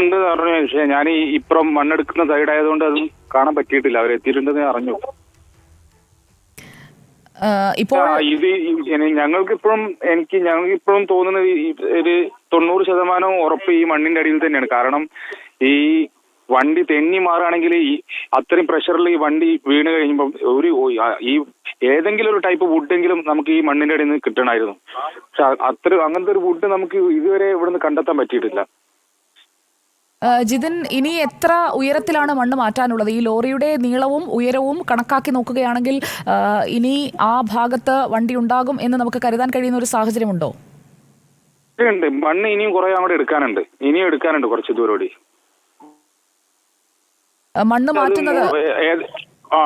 ഉണ്ട് പറഞ്ഞു പക്ഷേ ഞാൻ ഈ ഇപ്പുറം മണ്ണെടുക്കുന്ന സൈഡ് ആയതുകൊണ്ട് അത് കാണാൻ പറ്റിയിട്ടില്ല. അവർ എത്തിയിട്ടുണ്ടെന്ന് അറിഞ്ഞു. ഇപ്പോൾ ഇത് ഞങ്ങൾക്ക് ഇപ്പോഴും എനിക്ക് ഞങ്ങൾക്ക് ഇപ്പോഴും തോന്നുന്നത് ഒരു തൊണ്ണൂറ് ശതമാനം ഉറപ്പ് ഈ മണ്ണിന്റെ അടിയിൽ തന്നെയാണ്. കാരണം ഈ വണ്ടി തെന്നി മാറുകയാണെങ്കിൽ ഈ അത്രയും പ്രഷറിൽ ഈ വണ്ടി വീണ് കഴിയുമ്പോൾ ഒരു ഈ ഏതെങ്കിലും ഒരു ടൈപ്പ് വുഡെങ്കിലും നമുക്ക് ഈ മണ്ണിന്റെ അടിയിൽ നിന്ന് കിട്ടണമായിരുന്നു. പക്ഷെ അത്ര അങ്ങനത്തെ ഒരു വുഡ് നമുക്ക് ഇതുവരെ ഇവിടുന്ന് കണ്ടെത്താൻ പറ്റിയിട്ടില്ല. ജിതിൻ ഇനി എത്ര ഉയരത്തിലാണ് മണ്ണ് മാറ്റാനുള്ളത്? ഈ ലോറിയുടെ നീളവും ഉയരവും കണക്കാക്കി നോക്കുകയാണെങ്കിൽ ഇനി ആ ഭാഗത്ത് വണ്ടി ഉണ്ടാകും എന്ന് നമുക്ക് കരുതാൻ കഴിയുന്ന ഒരു സാഹചര്യമുണ്ടോ? ഉണ്ട് മണ്ണ് ഇനിയും കുറെ അങ്ങോട്ട് എടുക്കാനുണ്ട്. ഇനിയും എടുക്കാനുണ്ട് കുറച്ച് ദൂരോടി മണ്ണ് മാറ്റുന്നത് ആ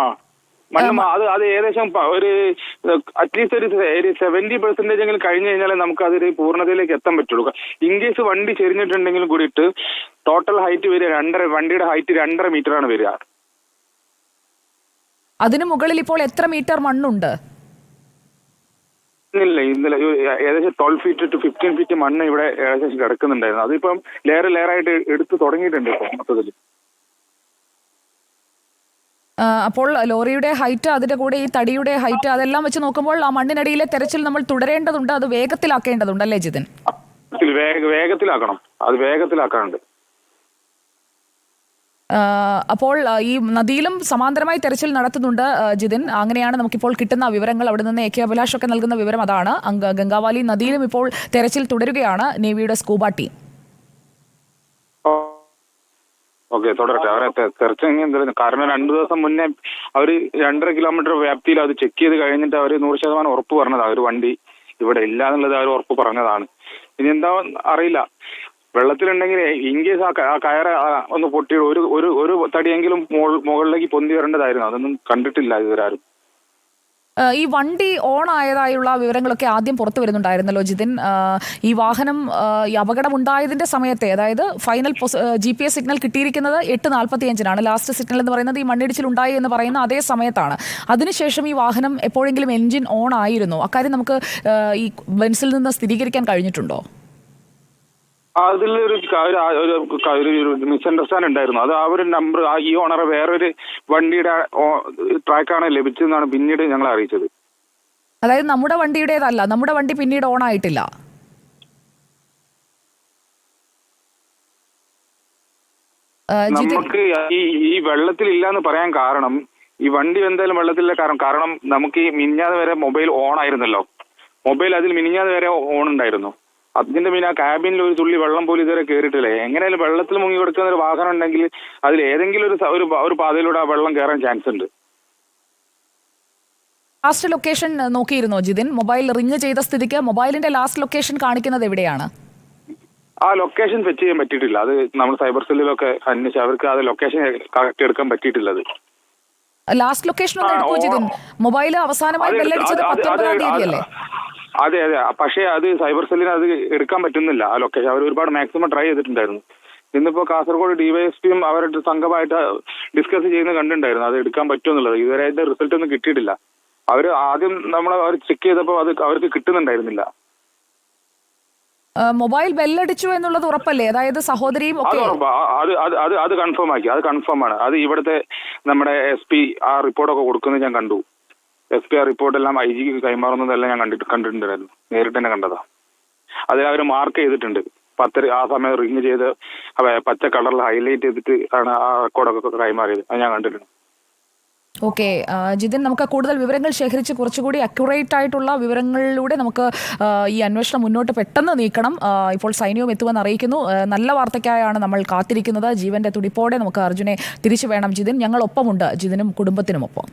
മണ്ണ് അത് അത് ഏകദേശം ഒരു അറ്റ്ലീസ്റ്റ് ഒരു സെവന്റി പെർസെന്റേജ് എങ്കിലും കഴിഞ്ഞു കഴിഞ്ഞാൽ നമുക്ക് അതൊരു പൂർണതയിലേക്ക് എത്താൻ പറ്റുള്ളൂ. ഇൻ കേസ് വണ്ടി ചെരിഞ്ഞിട്ടുണ്ടെങ്കിൽ കൂടിയിട്ട് ടോട്ടൽ ഹൈറ്റ് വരിക രണ്ടര വണ്ടിയുടെ ഹൈറ്റ് രണ്ടര മീറ്റർ ആണ് വരിക. അതിനു മുകളിൽ ഇപ്പോൾ എത്ര മീറ്റർ മണ്ണുണ്ട്? ഇല്ല ഇന്നലെ ഏകദേശം twelve feet to fifteen feet മണ്ണ് ഇവിടെ ഏകദേശം കിടക്കുന്നുണ്ടായിരുന്നു. അതിപ്പം ലെയർ ലെയർ ആയിട്ട് എടുത്ത് തുടങ്ങിയിട്ടുണ്ട് ഇപ്പം മൊത്തത്തിൽ അപ്പോൾ ലോറിയുടെ ഹൈറ്റ് അതിന്റെ കൂടെ ഈ തടിയുടെ ഹൈറ്റ് അതെല്ലാം വെച്ച് നോക്കുമ്പോൾ ആ മണ്ണിനടിയിലെ തെരച്ചിൽ നമ്മൾ തുടരേണ്ടതുണ്ട് അത് വേഗത്തിലാക്കേണ്ടതുണ്ട് അല്ലേ ജിതിൻ? വേഗ വേഗത്തിലാക്കണം. അത് വേഗത്തിലാക്കാനുണ്ട്. അപ്പോൾ ഈ നദിയിലും സമാന്തരമായി തെരച്ചിൽ നടത്തുന്നുണ്ട് ജിതിൻ. അങ്ങനെയാണ് നമുക്കിപ്പോൾ കിട്ടുന്ന വിവരങ്ങൾ. അവിടെ നിന്ന് എ കെ അഭിലാഷൊക്കെ നൽകുന്ന വിവരം അതാണ്. ഗംഗാവാലി നദിയിലും ഇപ്പോൾ തെരച്ചിൽ തുടരുകയാണ്. നേവിയുടെ സ്കൂബ ടീം. ഓക്കെ തുടരട്ടെ. അവരെ തെരച്ചെങ്കിൽ എന്തായാലും കാരണം രണ്ടു ദിവസം മുന്നേ അവർ രണ്ടര കിലോമീറ്റർ വ്യാപ്തിയിൽ അത് ചെക്ക് ചെയ്ത് കഴിഞ്ഞിട്ട് അവർ നൂറ് ശതമാനം ഉറപ്പ് പറഞ്ഞതാണ് ഒരു വണ്ടി ഇവിടെ ഇല്ല എന്നുള്ളത് അവർ ഉറപ്പ് പറഞ്ഞതാണ്. ഇനി എന്താ അറിയില്ല. വെള്ളത്തിലുണ്ടെങ്കിൽ ഇൻ കേസ് ആ കയറ് ഒന്ന് പൊട്ടി ഒരു ഒരു തടിയെങ്കിലും മുകളിലേക്ക് പൊന്തി വരേണ്ടതായിരുന്നു. അതൊന്നും കണ്ടിട്ടില്ല ആ, ഈ വണ്ടി ഓൺ ആയതായുള്ള വിവരങ്ങളൊക്കെ ആദ്യം പുറത്തു വരുന്നുണ്ടായിരുന്നല്ലോ ജിതിൻ. ഈ വാഹനം ഈ അപകടം ഉണ്ടായതിന്റെ സമയത്തെ അതായത് final G P S signal കിട്ടിയിരിക്കുന്നത് എട്ട് നാൽപ്പത്തി അഞ്ചിനാണ് ലാസ്റ്റ് സിഗ്നൽ എന്ന് പറയുന്നത് ഈ മണ്ണിടിച്ചിൽ ഉണ്ടായി എന്ന് പറയുന്ന അതേ സമയത്താണ്. അതിനുശേഷം ഈ വാഹനം എപ്പോഴെങ്കിലും എൻജിൻ ഓൺ ആയിരുന്നു. അക്കാര്യം നമുക്ക് ഈ ബെൻസിൽ നിന്ന് സ്ഥിരീകരിക്കാൻ കഴിഞ്ഞിട്ടുണ്ടോ? അതിലൊരു ഒരു മിസ്അണ്ടർസ്റ്റാൻഡ് ഉണ്ടായിരുന്നു. അത് ആ ഒരു നമ്പർ ആ ഈ ഓണറെ വേറൊരു വണ്ടിയുടെ ട്രാക്കാണ് ലഭിച്ചതെന്നാണ് പിന്നീട് ഞങ്ങൾ അറിയിച്ചത്. അതായത് നമ്മുടെ വണ്ടിയുടേതല്ല നമ്മുടെ വണ്ടി പിന്നീട് ഓൺ ആയിട്ടില്ല. നമുക്ക് ഈ ഈ വെള്ളത്തിൽ ഇല്ലാന്ന് പറയാൻ കാരണം ഈ വണ്ടി എന്തായാലും വെള്ളത്തിലില്ല കാരണം കാരണം നമുക്ക് ഈ മിനിഞ്ഞാതെ വരെ മൊബൈൽ ഓൺ ആയിരുന്നല്ലോ. മൊബൈൽ അതിൽ മിനിഞ്ഞാതെ വരെ ഓൺ ഉണ്ടായിരുന്നു. അതിന്റെ പിന്നെ ആ ക്യാബിനിൽ ഒരു തുള്ളി വെള്ളം പോലും ഇതുവരെ കയറിയിട്ടില്ലേ എങ്ങനെയാലും വെള്ളത്തിൽ മുങ്ങി കൊടുക്കുന്ന ഒരു വാഹനം ഉണ്ടെങ്കിൽ അതിൽ ഏതെങ്കിലും ഒരു ഒരു പാതയിലൂടെ ആ വെള്ളം കയറാൻ ചാൻസ് ഉണ്ട്. ലാസ്റ്റ് ലൊക്കേഷൻ നോക്കിയിരുന്നോ ജിതിൻ? മൊബൈൽ റിങ് ചെയ്ത സ്ഥിതിക്ക് മൊബൈലിന്റെ ലാസ്റ്റ് ലൊക്കേഷൻ കാണിക്കുന്നത് എവിടെയാണ്? ആ ലൊക്കേഷൻ ഫെച്ച് ചെയ്യാൻ പറ്റിയിട്ടില്ല. അത് നമ്മൾ സൈബർ സെല്ലിലൊക്കെ അന്വേഷിച്ച് അവർക്ക് അത് ലൊക്കേഷൻ കറക്റ്റ് എടുക്കാൻ പറ്റിയിട്ടില്ല അത് ലാസ്റ്റ് ലൊക്കേഷൻ ഒന്ന് എടുക്കൂ ജിതിൻ? മൊബൈൽ അവസാനമായി ബെല്ലടിച്ചത് പത്തൊമ്പതാം തീയതി അല്ലേ അതെ അതെ. പക്ഷേ അത് സൈബർ സെല്ലിന് അത് എടുക്കാൻ പറ്റുന്നില്ല ആ ലൊക്കേഷൻ അവർ ഒരുപാട് മാക്സിമം ട്രൈ ചെയ്തിട്ടുണ്ടായിരുന്നു. ഇന്നിപ്പോ കാസർഗോഡ് ഡിവൈഎസ്പിയും അവരുടെ സംഘമായിട്ട് ഡിസ്കസ് ചെയ്യുന്നത് കണ്ടിട്ടുണ്ടായിരുന്നു. അത് എടുക്കാൻ പറ്റുമെന്നുള്ളത് ഇതുവരെ അതിന്റെ റിസൾട്ട് ഒന്നും കിട്ടിയിട്ടില്ല. അവർ ആദ്യം നമ്മൾ അവർ ചെക്ക് ചെയ്തപ്പോൾ അത് അവർക്ക് കിട്ടുന്നുണ്ടായിരുന്നില്ല. മൊബൈൽ ബെല്ലടിച്ചു എന്നുള്ളത് ഉറപ്പല്ലേ? അതായത് സഹോദരിയും അത് ഉറപ്പാ. അത് അത് അത് അത് കൺഫേം ആക്കി. അത് കൺഫേം ആണ്. അത് ഇവിടുത്തെ നമ്മുടെ എസ് പി ആ റിപ്പോർട്ടൊക്കെ കൊടുക്കുന്നത് ഞാൻ കണ്ടു. എസ് പി ആ റിപ്പോർട്ട് എല്ലാം ഐ ജിക്ക് കൈമാറുന്നതെല്ലാം ഞാൻ കണ്ടിട്ട് കണ്ടിട്ടുണ്ടായിരുന്നു. നേരിട്ട് തന്നെ കണ്ടതാ. അതിൽ അവർ മാർക്ക് ചെയ്തിട്ടുണ്ട്. പത്ത് ആ സമയം റിങ് ചെയ്ത് പച്ച കളറിൽ ഹൈലൈറ്റ് ചെയ്തിട്ട് ആണ് ആ റെക്കോർഡൊക്കെ കൈമാറിയത്. അത് ഞാൻ കണ്ടിട്ടുണ്ട്. ഓക്കെ ജിതിൻ നമുക്ക് കൂടുതൽ വിവരങ്ങൾ ശേഖരിച്ച് കുറച്ചുകൂടി അക്യുറേറ്റ് ആയിട്ടുള്ള വിവരങ്ങളിലൂടെ നമുക്ക് ഈ അന്വേഷണം മുന്നോട്ട് പെട്ടെന്ന് നീക്കണം. ഇപ്പോൾ സൈന്യവും എത്തുമെന്ന് അറിയിക്കുന്നു. നല്ല വാർത്തയ്ക്കായാണ് നമ്മൾ കാത്തിരിക്കുന്നത്. ജീവന്റെ തുടിപ്പോടെ നമുക്ക് അർജുനെ തിരിച്ചു വേണം. ജിതിൻ ഞങ്ങൾ ഒപ്പമുണ്ട് ജിതിനും കുടുംബത്തിനുമൊപ്പം.